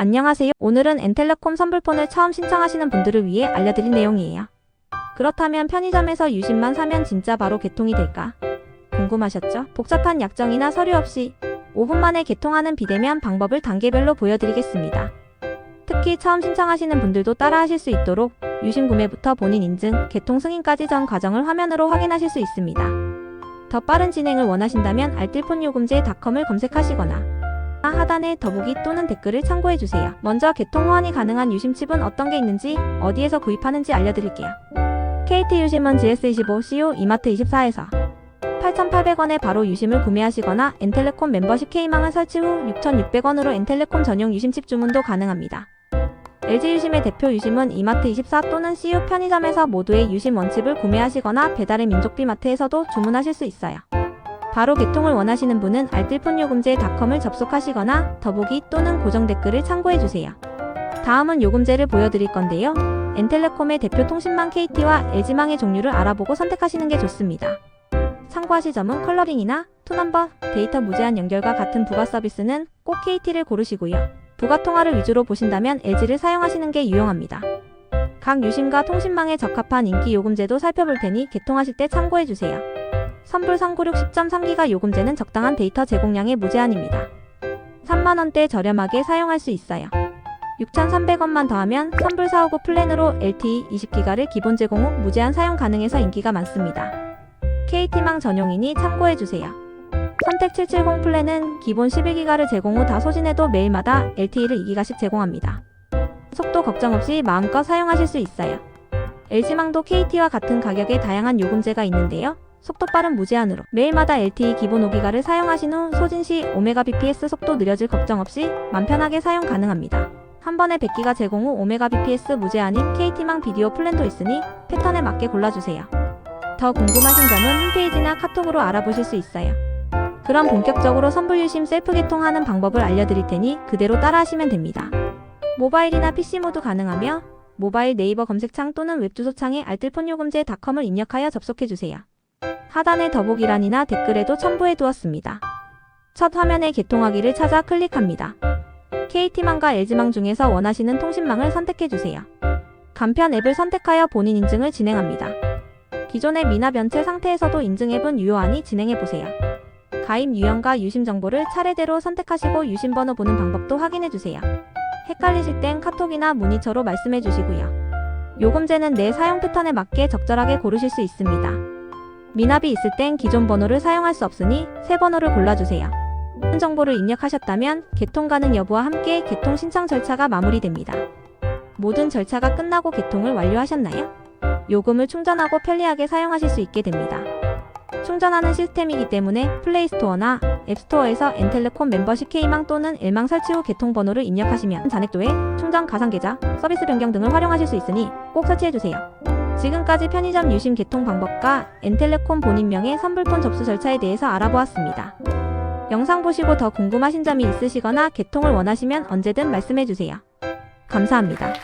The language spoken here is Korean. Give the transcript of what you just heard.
안녕하세요. 오늘은 엔텔레콤 선불폰을 처음 신청하시는 분들을 위해 알려드릴 내용이에요. 그렇다면 편의점에서 유심만 사면 진짜 바로 개통이 될까? 궁금하셨죠? 복잡한 약정이나 서류 없이 5분 만에 개통하는 비대면 방법을 단계별로 보여드리겠습니다. 특히 처음 신청하시는 분들도 따라하실 수 있도록 유심 구매부터 본인 인증, 개통 승인까지 전 과정을 화면으로 확인하실 수 있습니다. 더 빠른 진행을 원하신다면 알뜰폰요금제 닷컴을 검색하시거나 하단에 더보기 또는 댓글을 참고해주세요. 먼저 개통 호환이 가능한 유심칩은 어떤 게 있는지 어디에서 구입하는지 알려드릴게요. KT 유심은 GS25 CO 이마트 24에서 8,800원에 바로 유심을 구매하시거나 엔텔레콤 멤버십 K망을 설치 후 6,600원으로 엔텔레콤 전용 유심칩 주문도 가능합니다. LG 유심의 대표 유심은 이마트 24 또는 CU 편의점에서 모두의 유심 원칩을 구매하시거나 배달의 민족비 마트에서도 주문하실 수 있어요. 바로 개통을 원하시는 분은 알뜰폰요금제닷컴을 접속하시거나 더보기 또는 고정 댓글을 참고해주세요. 다음은 요금제를 보여드릴 건데요. 엔텔레콤의 대표 통신망 KT와 LG망의 종류를 알아보고 선택하시는 게 좋습니다. 참고하실 점은 컬러링이나 투넘버, 데이터 무제한 연결과 같은 부가 서비스는 꼭 KT를 고르시고요. 부가 통화를 위주로 보신다면 LG를 사용하시는 게 유용합니다. 각 유심과 통신망에 적합한 인기 요금제도 살펴볼 테니 개통하실 때 참고해주세요. 선불 396 10.3기가 요금제는 적당한 데이터 제공량의 무제한입니다. 3만원대 저렴하게 사용할 수 있어요. 6,300원만 더하면 선불 459 플랜으로 LTE 20기가를 기본 제공 후 무제한 사용 가능해서 인기가 많습니다. KT망 전용이니 참고해주세요. 선택 770 플랜은 기본 11기가를 제공 후 다 소진해도 매일마다 LTE를 2기가씩 제공합니다. 속도 걱정 없이 마음껏 사용하실 수 있어요. LG망도 KT와 같은 가격의 다양한 요금제가 있는데요. 속도 빠른 무제한으로 매일마다 LTE 기본 5기가를 사용하신 후 소진 시 오메가 bps 속도 느려질 걱정 없이 맘 편하게 사용 가능합니다. 한 번에 100기가 제공 후 오메가 bps 무제한인 KT망 비디오 플랜도 있으니 패턴에 맞게 골라주세요. 더 궁금하신 점은 홈페이지나 카톡으로 알아보실 수 있어요. 그럼 본격적으로 선불 유심 셀프 개통하는 방법을 알려드릴 테니 그대로 따라하시면 됩니다. 모바일이나 PC 모두 가능하며 모바일 네이버 검색창 또는 웹 주소창에 알뜰폰요금제 닷컴을 입력하여 접속해주세요. 하단의 더보기란이나 댓글에도 첨부해 두었습니다. 첫 화면에 개통하기를 찾아 클릭합니다. KT망과 LG망 중에서 원하시는 통신망을 선택해 주세요. 간편 앱을 선택하여 본인 인증을 진행합니다. 기존의 미납 연체 상태에서도 인증 앱은 유효하니 진행해 보세요. 가입 유형과 유심 정보를 차례대로 선택하시고 유심 번호 보는 방법도 확인해 주세요. 헷갈리실 땐 카톡이나 문의처로 말씀해 주시고요. 요금제는 내 사용 패턴에 맞게 적절하게 고르실 수 있습니다. 미납이 있을 땐 기존 번호를 사용할 수 없으니 새 번호를 골라주세요. 정보를 입력하셨다면 개통 가능 여부와 함께 개통 신청 절차가 마무리됩니다. 모든 절차가 끝나고 개통을 완료하셨나요? 요금을 충전하고 편리하게 사용하실 수 있게 됩니다. 충전하는 시스템이기 때문에 플레이스토어나 앱스토어에서 엔텔레콤 멤버십 K망 또는 일망 설치 후 개통 번호를 입력하시면 잔액도에 충전 가상 계좌, 서비스 변경 등을 활용하실 수 있으니 꼭 설치해주세요. 지금까지 편의점 유심 개통 방법과 엔텔레콤 본인명의 선불폰 접수 절차에 대해서 알아보았습니다. 영상 보시고 더 궁금하신 점이 있으시거나 개통을 원하시면 언제든 말씀해주세요. 감사합니다.